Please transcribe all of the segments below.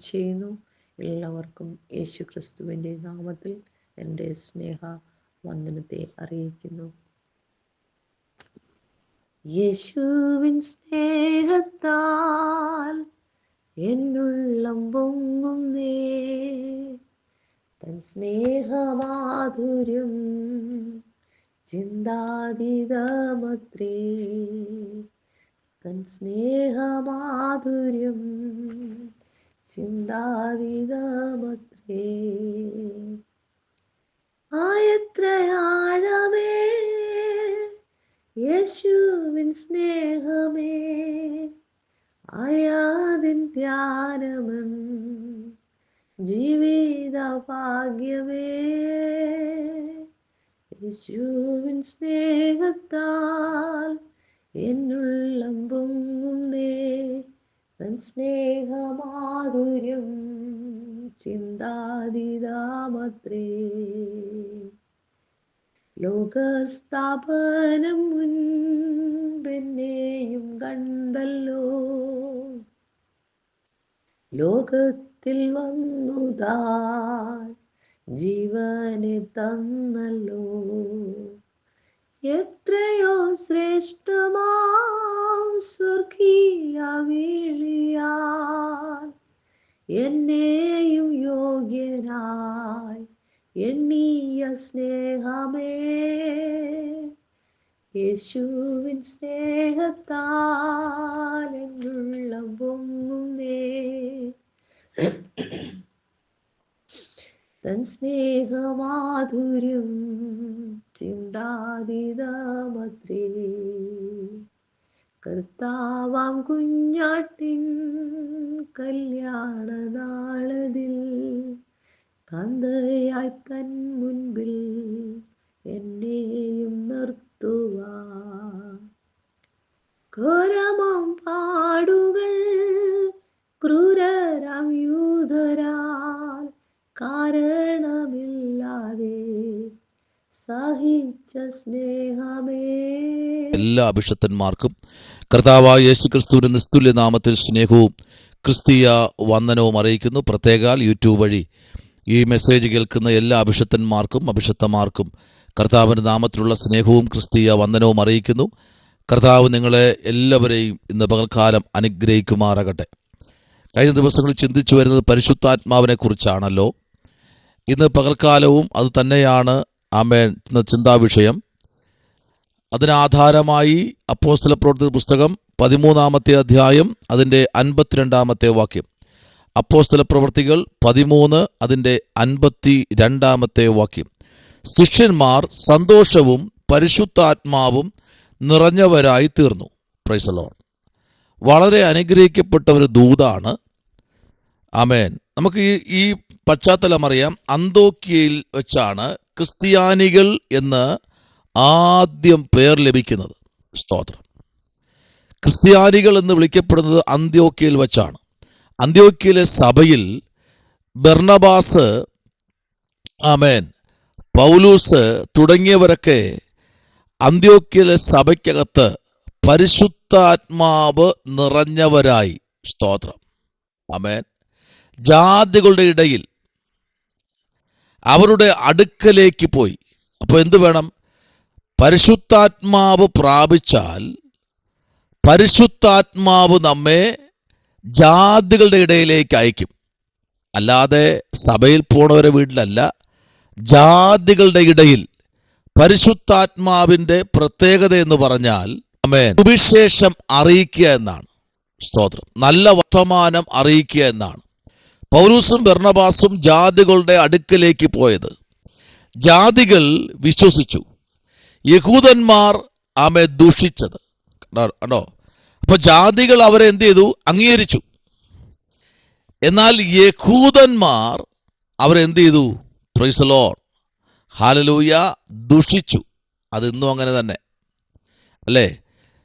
ചെയ്യുന്നു. എല്ലാവർക്കും യേശു ക്രിസ്തുവിന്റെ നാമത്തിൽ എന്റെ സ്നേഹ വന്ദനത്തെ അറിയിക്കുന്നു. യേശുവിൻ സ്നേഹത്താൽ എന്നുള്ളം പൊങ്ങുന്നേ. തൻ സ്നേഹമാധുര്യം ചിന്താതീതമത്രേ. തൻ സ്നേഹമാധുര്യം ചിന്താതീതമത്രേ ആയത്ര ആഴമേ യേശുവിൻ സ്നേഹമേ ആയാതിൻ ധ്യാനമൻ ജീവിത ഭാഗ്യമേ യേശുവിൻ സ്നേഹത്താൽ എന്നുള്ളം പൊങ്ങുന്നേ. സ്നേഹമാധുര്യം ചിന്താതിതാമത്രേ ലോകസ്ഥാപനം മുൻപെന്നെയും കണ്ടല്ലോ. ലോകത്തിൽ വന്നുതാ ജീവനെ തന്നല്ലോ. എത്രയോ ശ്രേഷ്ഠമാം എന്നെയും യോഗ്യനായി എണ്ണീയ സ്നേഹമേ. യേശുവിൻ സ്നേഹത്താൽ എന്നുള്ള പൊങ്ങുന്നേ. തൻ സ്നേഹമാധുര്യം ചിന്താതീതമത്രേ കർത്താവാം കുഞ്ഞാട്ടിൻ കല്യാണ നാളതിൽ കാന്തയായി തൻ മുൻപിൽ എന്നെയും നിർത്തുവാ ഘോരമാം പാടുകൾ ക്രൂരരാം യൂതരാൽ എല്ലാ അഭിഷത്തന്മാർക്കും കർത്താവായ യേശു ക്രിസ്തുവിന്റെ നിസ്തുല്യ നാമത്തിൽ സ്നേഹവും ക്രിസ്തീയ വന്ദനവും അറിയിക്കുന്നു. പ്രത്യേകാൽ യൂട്യൂബ് വഴി ഈ മെസ്സേജ് കേൾക്കുന്ന എല്ലാ അഭിഷത്തന്മാർക്കും അഭിഷത്തമാർക്കും കർത്താവിന്റെ നാമത്തിലുള്ള സ്നേഹവും ക്രിസ്തീയ വന്ദനവും അറിയിക്കുന്നു. കർത്താവ് നിങ്ങളെ എല്ലാവരെയും ഇന്ന് പകൽക്കാലം അനുഗ്രഹിക്കുമാറാകട്ടെ. കഴിഞ്ഞ ദിവസങ്ങളിൽ ചിന്തിച്ചു വരുന്നത് പരിശുദ്ധാത്മാവിനെ കുറിച്ചാണല്ലോ ഇന്ന് പകൽക്കാലവും അത് തന്നെയാണ് ആമേൻ എന്ന ചിന്താവിഷയം. അതിനാധാരമായി അപ്പോസ്തല പ്രവർത്തന പുസ്തകം പതിമൂന്നാമത്തെ അധ്യായം അതിന്റെ അൻപത്തിരണ്ടാമത്തെ വാക്യം. അപ്പോസ്തല പ്രവർത്തികൾ പതിമൂന്ന് അതിന്റെ അൻപത്തി രണ്ടാമത്തെ വാക്യം. ശിഷ്യന്മാർ സന്തോഷവും പരിശുദ്ധാത്മാവും നിറഞ്ഞവരായി തീർന്നു. പ്രൈസലോൺ വളരെ അനുഗ്രഹിക്കപ്പെട്ട ഒരു ദൂതാണ്. ആമേൻ. നമുക്ക് ഈ ഈ പശ്ചാത്തലം അറിയാം. അന്തോക്കിയയിൽ വെച്ചാണ് ക്രിസ്ത്യാനികൾ എന്ന് ആദ്യം പേർ ലഭിക്കുന്നത്. സ്തോത്രം. ക്രിസ്ത്യാനികൾ എന്ന് വിളിക്കപ്പെടുന്നത് അന്ത്യോക്കിയയിൽ വച്ചാണ്. അന്ത്യോക്കിയയിലെ സഭയിൽ ബെർണബാസ് ആമേൻ പൗലൂസ് തുടങ്ങിയവരൊക്കെ അന്ത്യോക്കിയയിലെ സഭയ്ക്കകത്ത് പരിശുദ്ധാത്മാവ് നിറഞ്ഞവരായി. സ്തോത്രം. ആമേൻ. ജാതികളുടെ ഇടയിൽ അവരുടെ അടുക്കലേക്ക് പോയി. അപ്പോൾ എന്ത് വേണം? പരിശുദ്ധാത്മാവ് പ്രാപിച്ചാൽ പരിശുദ്ധാത്മാവ് നമ്മെ ജാതികളുടെ ഇടയിലേക്ക് അയക്കും. അല്ലാതെ സഭയിൽ പോണവരെ വീട്ടിലല്ല ജാതികളുടെ ഇടയിൽ പരിശുദ്ധാത്മാവിന്റെ പ്രത്യേകത എന്ന് പറഞ്ഞാൽ അമേൻ. സുവിശേഷം അറിയിക്കുക എന്നാണ്. സ്തോത്രം. നല്ല വർത്തമാനം അറിയിക്കുക എന്നാണ്. പൗരൂസും ബർണബാസും ജാതികളുടെ അടുക്കലേക്ക് പോയത്. ജാതികൾ വിശ്വസിച്ചു. യഹൂദന്മാർ ആമെ ദൂഷിച്ചത്. കണ്ടോ അപ്പോൾ ജാതികൾ അവരെ എന്ത് ചെയ്തു? അംഗീകരിച്ചു. എന്നാൽ യഹൂദന്മാർ അവരെന്ത് ചെയ്തു? പ്രൈസലോൺ ഹാലലൂയ ദുഷിച്ചു. അതിന്നും അങ്ങനെ തന്നെ. അല്ലേ?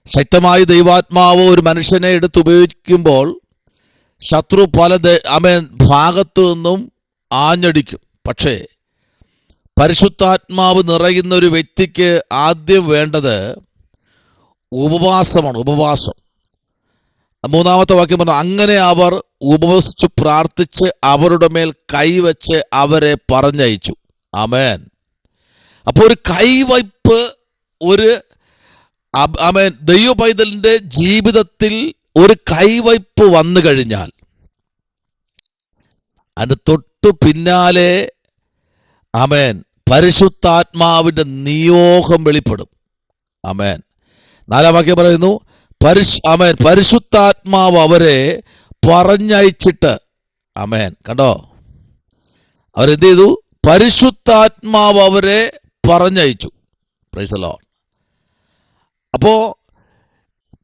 ശക്തമായ ദൈവാത്മാവ് ഒരു മനുഷ്യനെ എടുത്തുപയോഗിക്കുമ്പോൾ ശത്രു പല അമേൻ ഭാഗത്തു നിന്നും ആഞ്ഞടിക്കും. പക്ഷേ പരിശുദ്ധാത്മാവ് നിറയുന്ന ഒരു വ്യക്തിക്ക് ആദ്യം വേണ്ടത് ഉപവാസമാണ് ഉപവാസം. മൂന്നാമത്തെ വാക്യം പറഞ്ഞു അങ്ങനെ അവർ ഉപവസിച്ചു പ്രാർത്ഥിച്ച് അവരുടെ മേൽ കൈവച്ച് അവരെ പറഞ്ഞയച്ചു. അമേൻ അപ്പോൾ ഒരു കൈവയ്പ് ഒരു അമേൻ ആമേൻ ദൈവ പൈതലിന്റെ ജീവിതത്തിൽ ഒരു കൈവയ്പ് വന്നു കഴിഞ്ഞാൽ അതിന് തൊട്ടു പിന്നാലെ അമേൻ പരിശുദ്ധാത്മാവിന്റെ നിയോഗം വെളിപ്പെടും. അമേൻ നാലാം വാക്യം പറയുന്നു പരിശു അമേൻ പരിശുദ്ധാത്മാവ് അവരെ പറഞ്ഞയച്ചിട്ട് അമേൻ കണ്ടോ? അവരെന്ത് ചെയ്തു? പരിശുദ്ധാത്മാവ് അവരെ പറഞ്ഞയച്ചു. പ്രൈസലോ അപ്പോ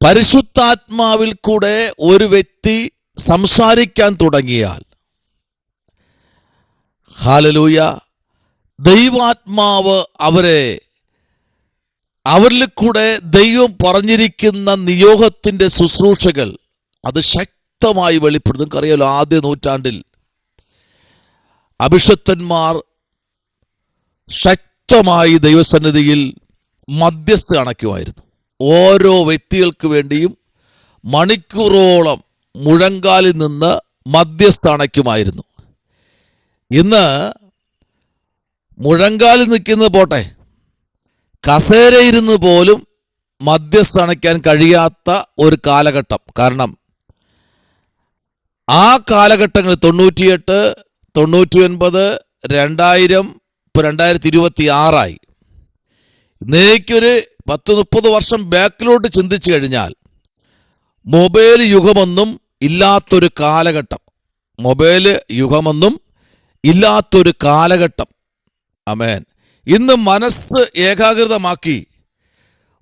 പരിശുദ്ധാത്മാവിൽ കൂടെ ഒരു വ്യക്തി സംസാരിക്കാൻ തുടങ്ങിയാൽ. ഹാലലൂയ ദൈവാത്മാവ് അവരെ അവരിൽ കൂടെ ദൈവം പറഞ്ഞിരിക്കുന്ന നിയോഗത്തിന്റെ ശുശ്രൂഷകൾ അത് ശക്തമായി വെളിപ്പെടുന്നു നിങ്ങൾക്കറിയാലോ ആദ്യ നൂറ്റാണ്ടിൽ അഭിഷക്തന്മാർ ശക്തമായി ദൈവസന്നിധിയിൽ മധ്യസ്ഥ അണയ്ക്കുമായിരുന്നു ഓരോ വ്യക്തികൾക്ക് വേണ്ടിയും മണിക്കൂറോളം മുഴങ്കാലിൽ നിന്ന് മധ്യസ്ഥ അണയ്ക്കുമായിരുന്നു ഇന്ന് മുഴങ്കാലിൽ നിൽക്കുന്നത് പോട്ടെ കസേരയിരുന്ന് പോലും മധ്യസ്ഥ അണയ്ക്കാൻ കഴിയാത്ത ഒരു കാലഘട്ടം. കാരണം ആ കാലഘട്ടങ്ങളിൽ തൊണ്ണൂറ്റിയെട്ട് തൊണ്ണൂറ്റി ഒൻപത് രണ്ടായിരം ഇപ്പോൾ രണ്ടായിരത്തി ഇരുപത്തി ആറായി ഇന്നേക്കൊരു പത്ത് മുപ്പത് വർഷം ബാക്കിലോട്ട് ചിന്തിച്ചു കഴിഞ്ഞാൽ മൊബൈൽ യുഗമൊന്നും ഇല്ലാത്തൊരു കാലഘട്ടം. മൊബൈൽ യുഗമൊന്നും ഇല്ലാത്തൊരു കാലഘട്ടം. അമേൻ ഇന്ന് മനസ്സ് ഏകാഗ്രതമാക്കി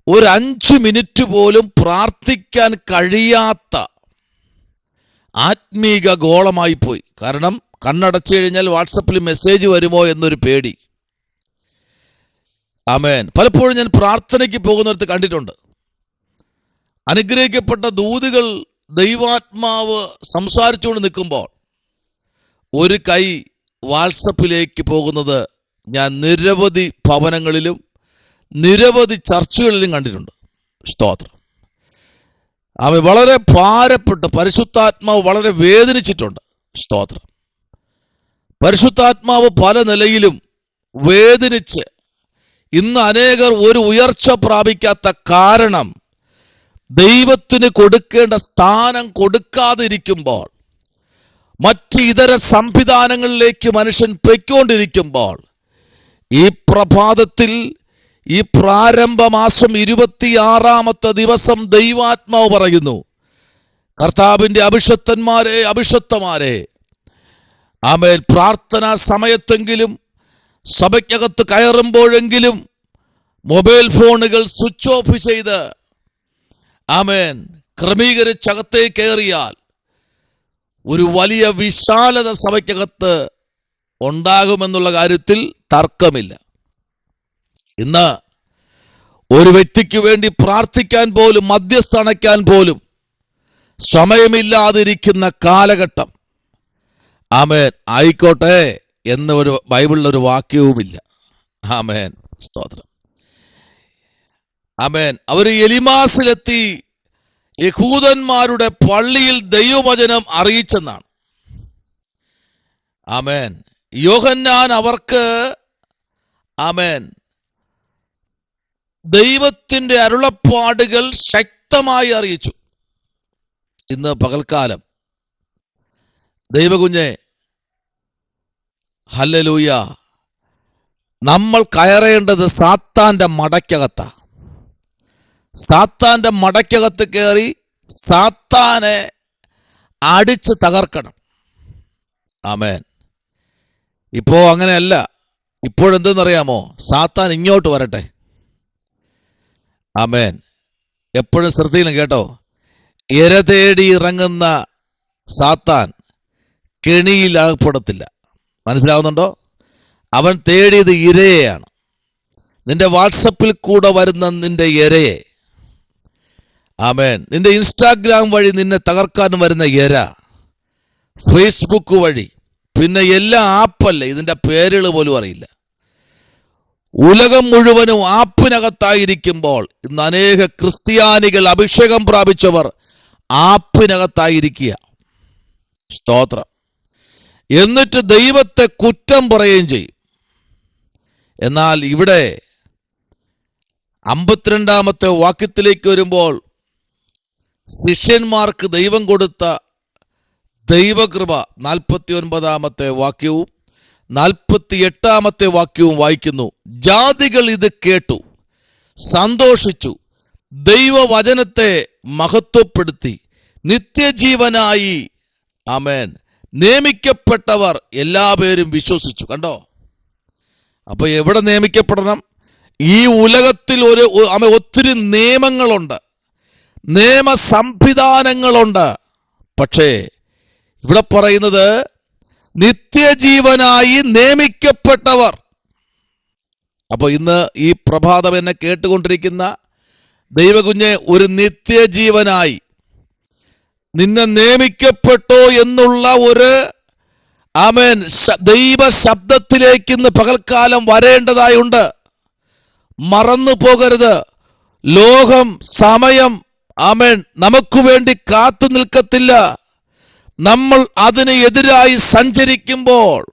ഒരു അഞ്ച് മിനിറ്റ് പോലും പ്രാർത്ഥിക്കാൻ കഴിയാത്ത ആത്മീക ഗോളമായി പോയി. കാരണം കണ്ണടച്ചു കഴിഞ്ഞാൽ വാട്സപ്പിൽ മെസ്സേജ് വരുമോ എന്നൊരു പേടി. ആമേൻ. പലപ്പോഴും ഞാൻ പ്രാർത്ഥനയ്ക്ക് പോകുന്നിടത്ത് കണ്ടിട്ടുണ്ട്. അനുഗ്രഹിക്കപ്പെട്ട ദൂതുകൾ ദൈവാത്മാവ് സംസാരിച്ചുകൊണ്ട് നിൽക്കുമ്പോൾ ഒരു കൈ വാട്സപ്പിലേക്ക് പോകുന്നത് ഞാൻ നിരവധി ഭവനങ്ങളിലും നിരവധി ചർച്ചുകളിലും കണ്ടിട്ടുണ്ട്. സ്തോത്രം. അവ വളരെ ഭാരപ്പെട്ട് പരിശുദ്ധാത്മാവ് വളരെ വേദനിച്ചിട്ടുണ്ട്. സ്തോത്രം. പരിശുദ്ധാത്മാവ് പല നിലയിലും വേദനിച്ച് ഇന്ന് അനേകർ ഒരു ഉയർച്ച പ്രാപിക്കാത്ത കാരണം ദൈവത്തിന് കൊടുക്കേണ്ട സ്ഥാനം കൊടുക്കാതിരിക്കുമ്പോൾ മറ്റ് ഇതര സംവിധാനങ്ങളിലേക്ക് മനുഷ്യൻ പൊയ്ക്കൊണ്ടിരിക്കുമ്പോൾ ഈ പ്രഭാതത്തിൽ ഈ പ്രാരംഭ മാസം ഇരുപത്തിയാറാമത്തെ ദിവസം ദൈവാത്മാവ് പറയുന്നു കർത്താവിന്റെ അഭിഷത്തന്മാരെ അഭിഷത്തമാരെ ആമേൽ പ്രാർത്ഥനാ സമയത്തെങ്കിലും സഭയ്ക്കകത്ത് കയറുമ്പോഴെങ്കിലും മൊബൈൽ ഫോണുകൾ സ്വിച്ച് ഓഫ് ചെയ്ത് ആമേൻ. ക്രമീകരിച്ചകത്തേ കയറിയാൽ ഒരു വലിയ വിശാലത സഭയ്ക്കകത്ത് ഉണ്ടാകുമെന്നുള്ള കാര്യത്തിൽ തർക്കമില്ല. ഇന്ന് ഒരു വ്യക്തിക്ക് വേണ്ടി പ്രാർത്ഥിക്കാൻ പോലും മധ്യസ്ഥണയ്ക്കാൻ പോലും സമയമില്ലാതിരിക്കുന്ന കാലഘട്ടം. ആമേൻ. ആയിക്കോട്ടെ. എന്ന് ഒരു ബൈബിളിൽ ഒരു വാക്യവുമില്ല. ആമേൻ. സ്തോത്രം. ആമേൻ. അവർ എലിമാസിലെത്തി യഹൂദന്മാരുടെ പള്ളിയിൽ ദൈവവചനം അറിയിച്ചെന്നാണ്. ആമേൻ. യോഹന്നാൻ അവർക്ക് ആമേൻ ദൈവത്തിന്റെ അരുളപ്പാടുകൾ ശക്തമായി അറിയിച്ചു. ഇന്ന് പകൽക്കാലം ദൈവകുഞ്ഞെ ഹല്ലലൂയ. നമ്മൾ കയറേണ്ടത് സാത്താന്റെ മടക്കകത്ത. സാത്താന്റെ മടക്കകത്ത് കയറി സാത്താനെ അടിച്ച് തകർക്കണം. ആമേൻ. ഇപ്പോ അങ്ങനെയല്ല. ഇപ്പോഴെന്തെന്നറിയാമോ സാത്താൻ ഇങ്ങോട്ട് വരട്ടെ. ആമേൻ. എപ്പോഴും ശ്രദ്ധിക്കണം കേട്ടോ. ഇര തേടി ഇറങ്ങുന്ന സാത്താൻ കെണിയിൽ അകപ്പെടത്തില്ല. മനസ്സിലാവുന്നുണ്ടോ? അവൻ തേടിയത് ഇരയെയാണ്. നിന്റെ വാട്സപ്പിൽ കൂടെ വരുന്ന നിന്റെ ഇരയെ. ആമേൻ. നിന്റെ ഇൻസ്റ്റാഗ്രാം വഴി നിന്നെ തകർക്കാൻ വരുന്ന ഇര. ഫേസ്ബുക്ക് വഴി. പിന്നെ എല്ലാ ആപ്പല്ലേ? ഇതിന്റെ പേരുകൾ പോലും അറിയില്ല. ഉലകം മുഴുവനും ആപ്പിനകത്തായിരിക്കുമ്പോൾ ഇന്ന് അനേക ക്രിസ്ത്യാനികൾ അഭിഷേകം പ്രാപിച്ചവർ ആപ്പിനകത്തായിരിക്കുക. സ്തോത്രം. എന്നിട്ട് ദൈവത്തെ കുറ്റം പറയുകയും ചെയ്യും. എന്നാൽ ഇവിടെ അമ്പത്തിരണ്ടാമത്തെ വാക്യത്തിലേക്ക് വരുമ്പോൾ ശിഷ്യന്മാർക്ക് ദൈവം കൊടുത്ത ദൈവകൃപ നാൽപ്പത്തി ഒൻപതാമത്തെ വാക്യവും നാൽപ്പത്തി എട്ടാമത്തെ വാക്യവും വായിക്കുന്നു. ജാതികൾ ഇത് കേട്ടു സന്തോഷിച്ചു ദൈവവചനത്തെ മഹത്വപ്പെടുത്തി നിത്യജീവനായി. ആമേൻ. നിയമിക്കപ്പെട്ടവർ എല്ലാവരും വിശ്വസിച്ചു. കണ്ടോ? അപ്പൊ എവിടെ നിയമിക്കപ്പെടണം? ഈ ഉലകത്തിൽ ഒരു ഒത്തിരി നിയമങ്ങളുണ്ട്. നിയമ സംവിധാനങ്ങളുണ്ട്. പക്ഷേ ഇവിടെ പറയുന്നത് നിത്യജീവനായി നിയമിക്കപ്പെട്ടവർ. അപ്പോൾ ഇന്ന് ഈ പ്രഭാതം എന്നെ കേട്ടുകൊണ്ടിരിക്കുന്ന ദൈവകുഞ്ഞെ ഒരു നിത്യജീവനായി നിന്നെ നിയമിക്കപ്പെട്ടോ എന്നുള്ള ഒരു ആമേൻ ദൈവ ശബ്ദത്തിലേക്ക് ഇന്ന് പകൽക്കാലം വരേണ്ടതായുണ്ട്. മറന്നു പോകരുത്. ലോകം സമയം ആമേൻ നമുക്ക് വേണ്ടി കാത്തു നിൽക്കത്തില്ല. നമ്മൾ അതിന് എതിരായി സഞ്ചരിക്കുമ്പോൾ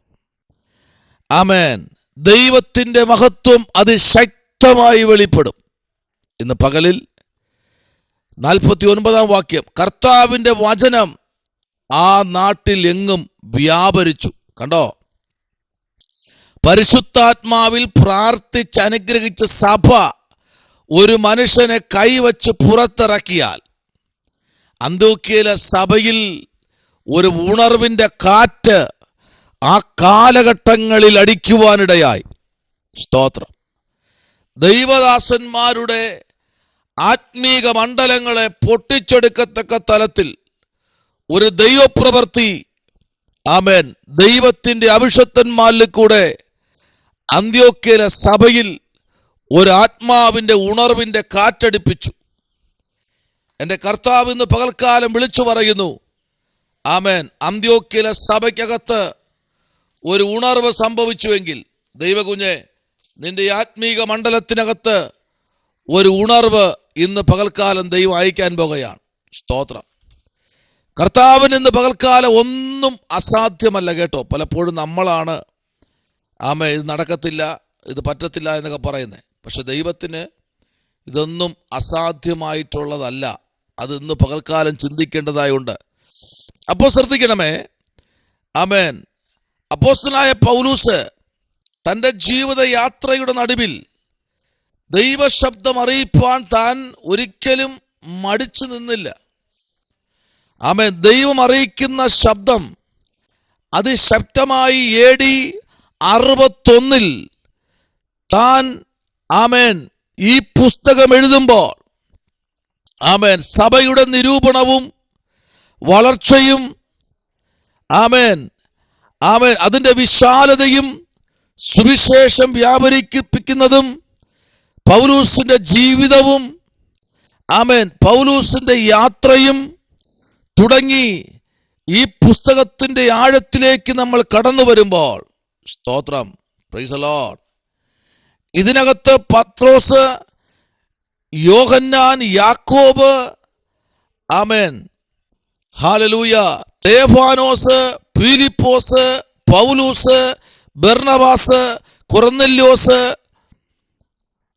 ആമേൻ ദൈവത്തിന്റെ മഹത്വം അതിശക്തമായി വെളിപ്പെടും. ഇന്ന് പകലിൽ നാൽപ്പത്തി ഒൻപതാം വാക്യം. കർത്താവിന്റെ വചനം ആ നാട്ടിൽ എങ്ങും വ്യാപരിച്ചു. കണ്ടോ? പരിശുദ്ധാത്മാവിൽ പ്രാർത്ഥിച്ച് അനുഗ്രഹിച്ച സഭ ഒരു മനുഷ്യനെ കൈവച്ച് പുറത്തിറക്കിയാൽ അന്തോക്കിയയിലെ സഭയിൽ ഒരു ഉണർവിന്റെ കാറ്റ് ആ കാലഘട്ടങ്ങളിൽ അടിക്കുവാനിടയായി. സ്തോത്രം. ദൈവദാസന്മാരുടെ ആത്മീക മണ്ഡലങ്ങളെ പൊട്ടിച്ചെടുക്കത്തക്ക തലത്തിൽ ഒരു ദൈവപ്രവർത്തി ആമേൻ. ദൈവത്തിന്റെ അഭിഷത്തന്മാരിൽ കൂടെ അന്ത്യോക്യയിലെ സഭയിൽ ഒരു ആത്മാവിന്റെ ഉണർവിന്റെ കാറ്റടിപ്പിച്ചു. എന്റെ കർത്താവ് ഇന്ന് പകൽക്കാലം വിളിച്ചു പറയുന്നു ആമേൻ. അന്ത്യോക്യയിലെ സഭയ്ക്കകത്ത് ഒരു ഉണർവ് സംഭവിച്ചുവെങ്കിൽ ദൈവകുഞ്ഞെ നിന്റെ ആത്മീക മണ്ഡലത്തിനകത്ത് ഒരു ഉണർവ് ഇന്ന് പകൽക്കാലം ദൈവം അയക്കാൻ പോകുകയാണ്. സ്തോത്രം. കർത്താവിന് ഇന്ന് പകൽക്കാലം ഒന്നും അസാധ്യമല്ല കേട്ടോ. പലപ്പോഴും നമ്മളാണ് ആമ ഇത് നടക്കത്തില്ല ഇത് പറ്റത്തില്ല എന്നൊക്കെ പറയുന്നത് പക്ഷെ ദൈവത്തിന് ഇതൊന്നും അസാധ്യമായിട്ടുള്ളതല്ല. അത് ഇന്ന് പകൽക്കാലം ചിന്തിക്കേണ്ടതായുണ്ട്. അപ്പോൾ ശ്രദ്ധിക്കണമേ. ആമേൻ. അപ്പോസ്തനായ പൗലൂസ് തന്റെ ജീവിതയാത്രയുടെ നടുവിൽ ദൈവശബ്ദം അറിയിപ്പാൻ താൻ ഒരിക്കലും മടിച്ചു നിന്നില്ല. ആമേൻ. ദൈവം അറിയിക്കുന്ന ശബ്ദം അതിശക്തമായി എ ഡി അറുപത്തൊന്നിൽ താൻ ആമേൻ ഈ പുസ്തകം എഴുതുമ്പോൾ ആമേൻ സഭയുടെ നിരൂപണവും വളർച്ചയും ആമേൻ ആമേൻ അതിന്റെ വിശാലതയും സുവിശേഷം വ്യാപരിപ്പിക്കുന്നതും പൗലൂസിന്റെ ജീവിതവും ആമേൻ പൗലൂസിന്റെ യാത്രയും തുടങ്ങി ഈ പുസ്തകത്തിന്റെ ആഴത്തിലേക്ക് നമ്മൾ കടന്നു വരുമ്പോൾ സ്തോത്രം പ്രൈസ് ലോഡ് ഇതിനകത്ത് പത്രോസ് യോഹന്നാൻ യാക്കോബ് ആമേൻ ഹാലലൂയ തേഫാനോസ് ഫിലിപ്പോസ് പൗലൂസ് ബെർണവാസ് കുറന്നെല്യോസ്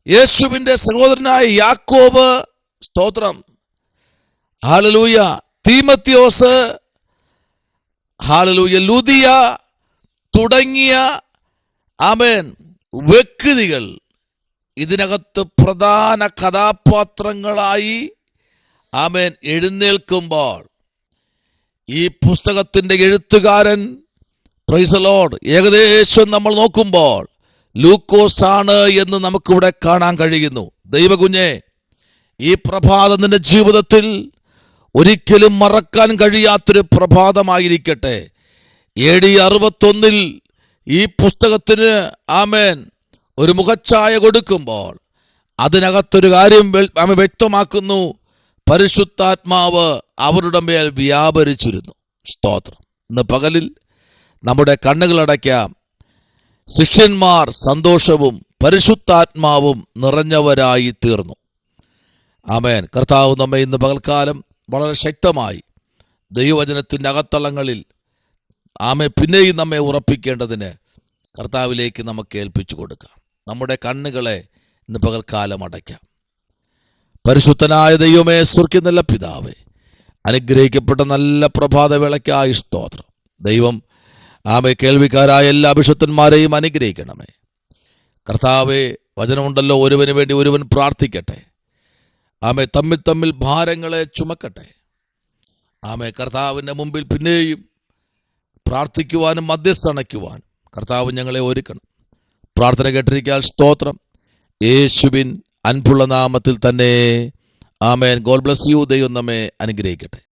യേശുവിന്റെ സഹോദരനായ യാക്കോബ് സ്തോത്രം. ഹാലലൂയ. തീമത്യോസ് ഹാലലൂയ. ലുദിയ തുടങ്ങിയ ആമേൻ വ്യക്തികൾ. ഇതിനകത്ത് പ്രധാന കഥാപാത്രങ്ങളായി ആമേൻ എഴുന്നേൽക്കുമ്പോൾ. ഈ പുസ്തകത്തിന്റെ എഴുത്തുകാരൻ പ്രൈസലോഡ് ഏകദേശം നമ്മൾ നോക്കുമ്പോൾ ലൂക്കോസ് ആണ് എന്ന് നമുക്കിവിടെ കാണാൻ കഴിയുന്നു. ദൈവകുഞ്ഞെ ഈ പ്രഭാതം നിന്റെ ജീവിതത്തിൽ ഒരിക്കലും മറക്കാൻ കഴിയാത്തൊരു പ്രഭാതമായിരിക്കട്ടെ. എ ഡി അറുപത്തൊന്നിൽ ഈ പുസ്തകത്തിന് ആമേൻ. ഒരു മുഖച്ഛായ കൊടുക്കുമ്പോൾ അതിനകത്തൊരു കാര്യം ആമ വ്യക്തമാക്കുന്നു. പരിശുദ്ധാത്മാവ് അവരുടെ മേൽ വ്യാപരിച്ചിരുന്നു. സ്തോത്രം. ഇന്ന് പകലിൽ നമ്മുടെ കണ്ണുകളടയ്ക്കാം ശിഷ്യന്മാർ സന്തോഷവും പരിശുദ്ധാത്മാവും നിറഞ്ഞവരായി തീർന്നു ആമേൻ. കർത്താവ് നമ്മെ ഇന്ന് പകൽക്കാലം വളരെ ശക്തമായി ദൈവവചനത്തിന്റെ അകത്തളങ്ങളിൽ ആമെ പിന്നെയും നമ്മെ ഉറപ്പിക്കേണ്ടതിന് കർത്താവിലേക്ക് നമുക്ക് ഏൽപ്പിച്ചു കൊടുക്കാം. നമ്മുടെ കണ്ണുകളെ ഇന്ന് പകൽക്കാലം അടയ്ക്കാം. പരിശുദ്ധനായ ദൈവമേ സ്വർഗിന്നല്ല പിതാവേ അനുഗ്രഹിക്കപ്പെട്ട നല്ല പ്രഭാതവേളയ്ക്കായി സ്തോത്രം. ദൈവം ആമെ കേൾവിക്കാരായ എല്ലാ അഭിഷത്തന്മാരെയും അനുഗ്രഹിക്കണമേ. കർത്താവെ വചനമുണ്ടല്ലോ ഒരുവന് വേണ്ടി ഒരുവൻ പ്രാർത്ഥിക്കട്ടെ. ആമേ തമ്മിൽ തമ്മിൽ ഭാരങ്ങളെ ചുമക്കട്ടെ. ആമെ കർത്താവിന്റെ മുമ്പിൽ പിന്നെയും പ്രാർത്ഥിക്കുവാനും മധ്യസ്ഥണയ്ക്കുവാനും കർത്താവ് ഞങ്ങളെ ഒരുക്കണം. പ്രാർത്ഥന കേട്ടിരിക്കാൻ സ്തോത്രം. യേശുവിൻ അൻപുള്ള നാമത്തിൽ തന്നെ. ആമേൻ. God bless you. ദൈവം നമ്മെ അനുഗ്രഹിക്കട്ടെ.